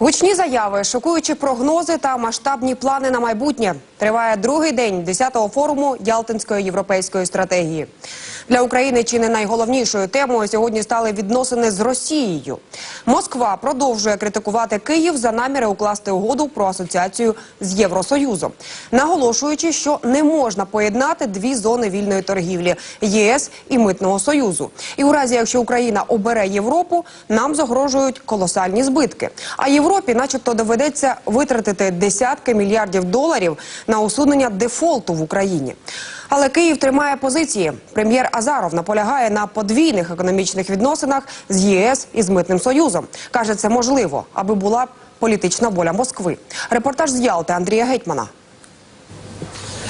Гучні заяви, шокуючі прогнози та масштабні плани на майбутнє. Триває другий день 10-го форуму Ялтинської європейської стратегії. Для України чи не найголовнішою темою сьогодні стали відносини з Росією. Москва продовжує критикувати Київ за наміри укласти угоду про асоціацію з Євросоюзом, наголошуючи, що не можна поєднати дві зони вільної торгівлі ЄС і Митного Союзу. І у разі, якщо Україна обере Європу, нам загрожують колосальні збитки. А Європі, начебто, доведеться витратити десятки мільярдів доларів на усунення дефолту в Україні. Але Київ тримає позиції. Прем'єр Азаров наполягає на подвійних економічних відносинах з ЄС і з Митним Союзом. Каже, це можливо, аби була політична воля Москви. Репортаж з Ялти Андрія Гетьмана.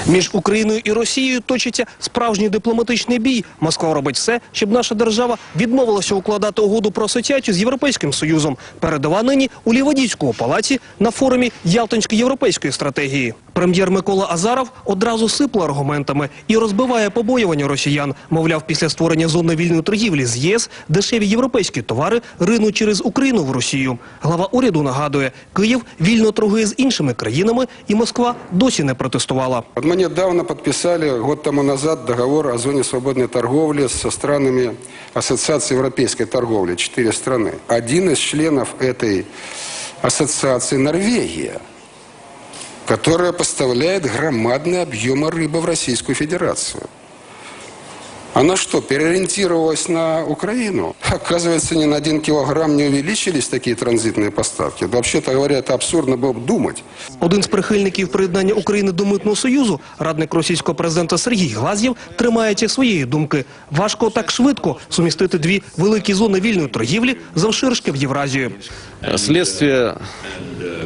Між Україною і Росією точиться справжній дипломатичний бій. Москва робить все, щоб наша держава відмовилася укладати угоду про асоціацію з Європейським Союзом. Передова нині у Ліводійському палаці на форумі Ялтинської європейської стратегії. Прем'єр Микола Азаров одразу сипле аргументами і розбиває побоювання росіян. Мовляв, після створення зони вільної торгівлі з ЄС дешеві європейські товари ринуть через Україну в Росію. Глава уряду нагадує, Київ вільно торгує з іншими країнами, і Москва досі не протестувала. Вот мы недавно подписали, год тому назад, договор о зоне свободной торговли со странами Ассоциации европейской торговли, четыре страны. Один из членов этой ассоциации – Норвегия, которая поставляет громадные объемы рыбы в Российскую Федерацию. Она что, переориентировалась на Украину? Оказывается, ни на один килограмм не увеличились такие транзитные поставки. Да, Вообще-то говоря, это абсурдно было бы думать. Один з прихильників приєднання України до Митного Союзу, радник російського президента Сергій Глазєв, тримається своєї думки. Важко так швидко сумістити дві великі зони вільної торгівлі завширшки в Євразію. следствие э,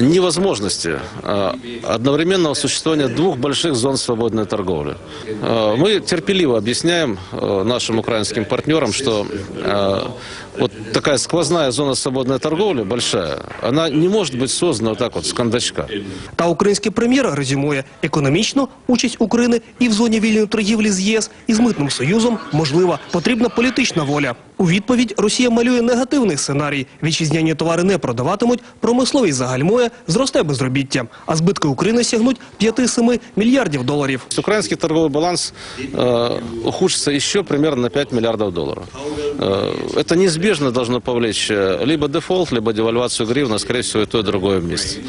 невозможности э, одновременного существования двух больших зон свободной торговли. Э, Мы терпеливо объясняем э, нашим украинским партнерам, что э, вот такая сквозная зона свободной торговли, большая, она не может быть создана вот так вот с кондачка. Та український прем'єр резюмує економічно участь України і в зоні вільної торгівлі з ЄС і з Митним Союзом можлива. Потрібна політична воля. У відповідь Росія малює негативний сценарій. Вітчизняні товари не продаватимуть, промисловість загальмує, зросте безробіття, а збитки України сягнуть 5-7 мільярдів доларів. Украинский торговый баланс э, ухудшится еще примерно на 5 миллиардов долларов. Э, это неизбежно должно повлечь э, либо дефолт, либо девальвацию гривны, а, скорее всего, и то, и другое вместе.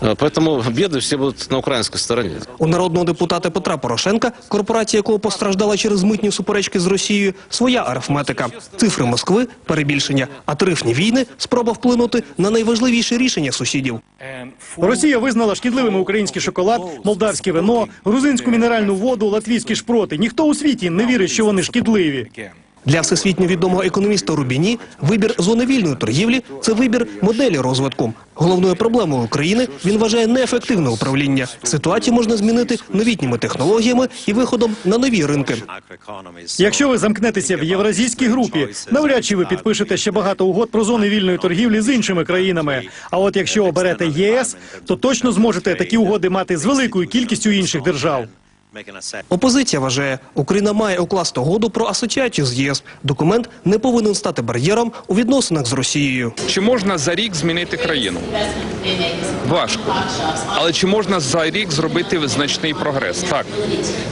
Э, поэтому беды все будут на украинской стороне. У народного депутата Петра Порошенка, корпорація якого постраждала через митні суперечки з Росією, своя арифметика. Цифри Москви – перебільшення, а тарифні війни – спроба вплинути на найважливіші рішення сусідів. Росія визнала шкідливими український шоколад, молдавське вино, грузинську мінеральну воду, латвійські шпроти. Ніхто у світі не вірить, що вони шкідливі. Для всесвітньо відомого економіста Рубіні вибір зони вільної торгівлі – це вибір моделі розвитку. Головною проблемою України він вважає неефективне управління. Ситуацію можна змінити новітніми технологіями і виходом на нові ринки. Якщо ви замкнетеся в євразійській групі, навряд чи ви підпишете ще багато угод про зони вільної торгівлі з іншими країнами. А от якщо оберете ЄС, то точно зможете такі угоди мати з великою кількістю інших держав. Опозиція вважає, Україна має укласти угоду про асоціацію з єС. Документ не повинен стати бар'єром у відносинах з Росією. Чи можна за рік змінити країну? Важко. Але чи можна за рік зробити значний прогрес? Так.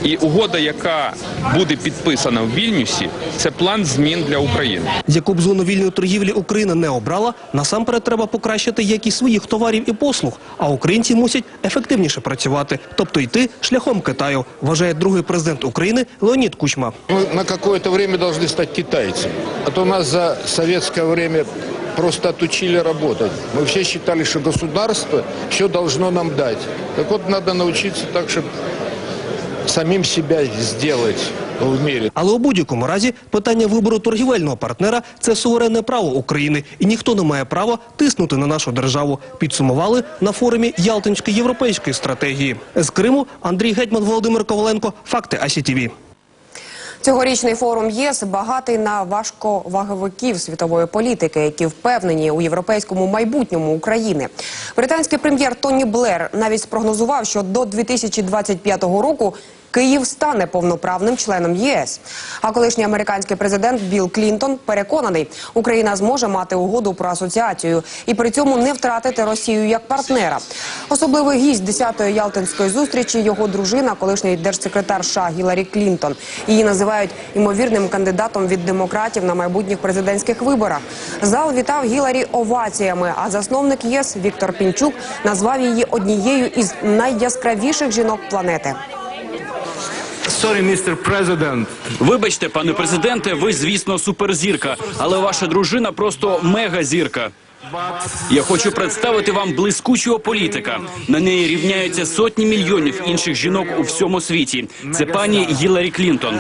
І угода, яка буде підписана в Вільнюсі, це план змін для України. Яку б зону вільної торгівлі Україна не обрала, насамперед треба покращити якість своїх товарів і послуг, а українці мусять ефективніше працювати, тобто йти шляхом Китаю, вважає другий президент України Леонід Кучма. Мы на какое-то время должны стать китайцами. А то нас за советское время просто отучили работать. Мы все считали, что государство все должно нам дать. Так вот, надо научиться так, чтобы самим себе сделать в мире. Але у будь-якому разі питання вибору торгівельного партнера – це суверенне право України, і ніхто не має права тиснути на нашу державу. Підсумували на форумі Ялтинської європейської стратегії. З Криму Андрій Гетьман, Володимир Коваленко. Факти АСІТІВІ. Цьогорічний форум ЄС багатий на важковаговиків світової політики, які впевнені у європейському майбутньому України. Британський прем'єр Тоні Блер навіть спрогнозував, що до 2025 року Київ стане повноправним членом ЄС. А колишній американський президент Білл Клінтон переконаний, Україна зможе мати угоду про асоціацію і при цьому не втратити Росію як партнера. Особливий гість 10-ї Ялтинської зустрічі його дружина, колишній держсекретар США Гіларі Клінтон. Її називають імовірним кандидатом від демократів на майбутніх президентських виборах. Зал вітав Гіларі оваціями. А засновник ЄС Віктор Пінчук назвав її однією із найяскравіших жінок планети. Sorry, Mr. President. Вибачте, пане президенте, ви, звісно, суперзірка, але ваша дружина просто мегазірка. Я хочу представити вам блискучого політика. На неї рівняються сотні мільйонів інших жінок у всьому світі. Це пані Гіларі Клінтон.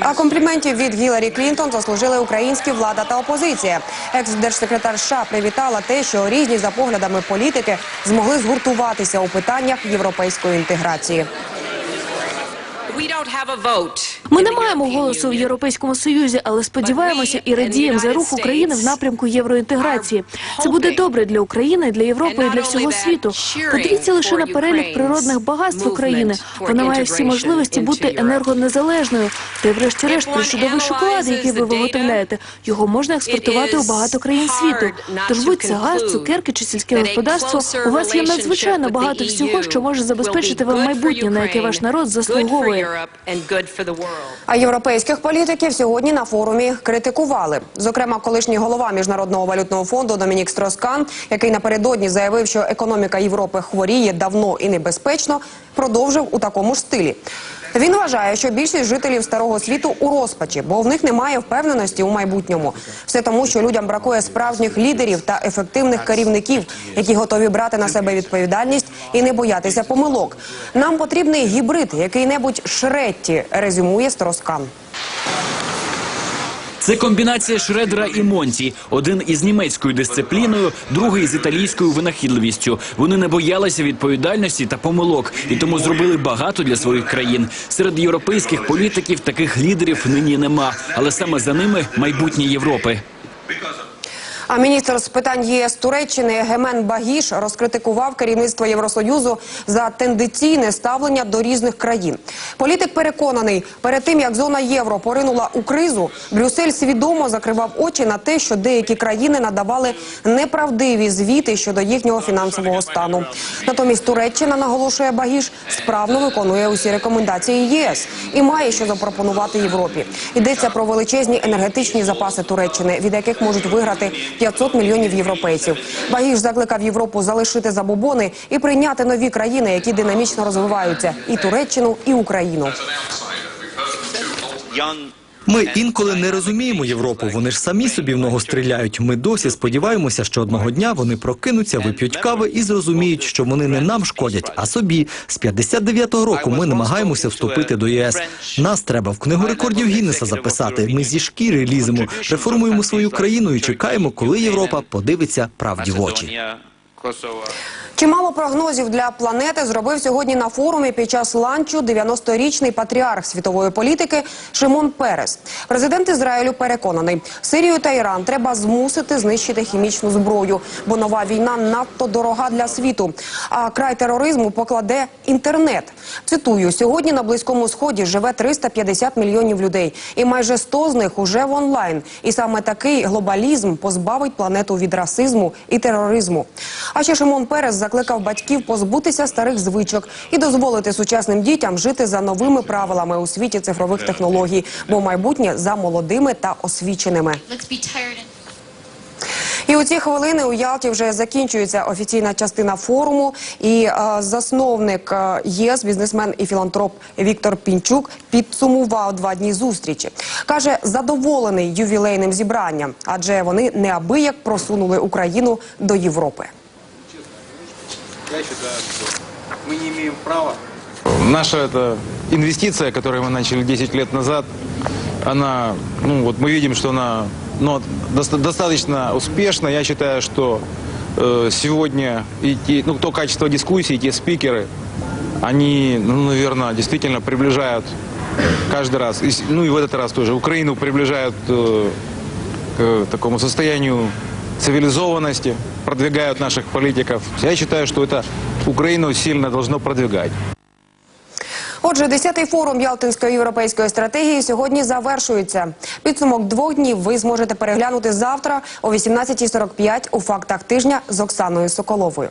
А компліментів від Гіларі Клінтон заслужили українські влада та опозиція. Екс-держсекретар США привітала те, що різні за поглядами політики змогли згуртуватися у питаннях європейської інтеграції. Ми не маємо голосу в Європейському Союзі, але сподіваємося і радіємо за рух України в напрямку євроінтеграції. Це буде добре для України, для Європи і для всього світу. Подивіться лише на перелік природних багатств України. Вона має всі можливості бути енергонезалежною. Та й врешті-решт про чудовий шоколад, який ви виготовляєте. Його можна експортувати у багато країн світу. Тож будь це газ, цукерки чи сільське господарство. У вас є надзвичайно багато всього, що може забезпечити вам майбутнє, на яке ваш народ заслуговує. А європейських політиків сьогодні на форумі критикували. Зокрема, колишній голова міжнародного валютного фонду Домінік Строскан, який напередодні заявив, що економіка Європи хворіє давно і небезпечно, продовжив у такому ж стилі. Він вважає, що більшість жителів старого світу у розпачі, бо в них немає впевненості у майбутньому. Все тому, що людям бракує справжніх лідерів та ефективних керівників, які готові брати на себе відповідальність і не боятися помилок. Нам потрібний гібрид, який-небудь Шретті, резюмує Строскан. Це комбінація Шредера і Монті. Один із німецькою дисципліною, другий з італійською винахідливістю. Вони не боялися відповідальності та помилок і тому зробили багато для своїх країн. Серед європейських політиків таких лідерів нині нема, але саме за ними майбутнє Європи. А міністр з питань ЄС Туреччини Гемен Багіш розкритикував керівництво Євросоюзу за тендиційне ставлення до різних країн. Політик переконаний, перед тим як зона євро поринула у кризу, Брюссель свідомо закривав очі на те, що деякі країни надавали неправдиві звіти щодо їхнього фінансового стану. Натомість Туреччина наголошує Багіш справно виконує усі рекомендації ЄС і має що запропонувати Європі. Йдеться про величезні енергетичні запаси Туреччини, від яких можуть виграти 500 мільйонів європейців. Багіш закликав Європу залишити забобони і прийняти нові країни, які динамічно розвиваються і Туреччину, і Україну. Ми інколи не розуміємо Європу. Вони ж самі собі в ногу стріляють. Ми досі сподіваємося, що одного дня вони прокинуться, вип'ють кави і зрозуміють, що вони не нам шкодять, а собі. З 59-го року ми намагаємося вступити до ЄС. Нас треба в книгу рекордів Гіннеса записати. Ми зі шкіри ліземо, реформуємо свою країну і чекаємо, коли Європа подивиться правді в очі. Чимало прогнозів для планети зробив сьогодні на форумі під час ланчу 90-річний патріарх світової політики Шимон Перес. Президент Ізраїлю переконаний, Сирію та Іран треба змусити знищити хімічну зброю, бо нова війна надто дорога для світу. А край тероризму покладе інтернет. Цитую: сьогодні на близькому сході живе 350 мільйонів людей, і майже 100 з них уже в онлайн. І саме такий глобалізм позбавить планету від расизму і тероризму. А ще Шимон Перес закликав батьків позбутися старих звичок і дозволити сучасним дітям жити за новими правилами у світі цифрових технологій, бо майбутнє за молодими та освіченими. І у ці хвилини у Ялті вже закінчується офіційна частина форуму. І е, засновник е, ЄС, бізнесмен і філантроп Віктор Пінчук підсумував два дні зустрічі. каже, задоволений ювілейним зібранням, адже вони неабияк просунули Україну до Європи. Мы не имеем права. Наша эта инвестиция, которую мы начали 10 лет назад, она, ну вот мы видим, что она ну, доста- достаточно успешна. Я считаю, что э, сегодня и те, ну, то качество дискуссий, те спикеры, они, ну, наверное, действительно приближают каждый раз, и ну и в этот раз тоже, Украину приближают э, к такому состоянию цивилизованности, продвигают наших политиков. Я считаю, что это Украину сильно должно продвигать. Отже, 10-й форум Ялтинської європейської стратегії сьогодні завершується. Підсумок двох днів ви зможете переглянути завтра о 18.45 у фактах тижня з Оксаною Соколовою.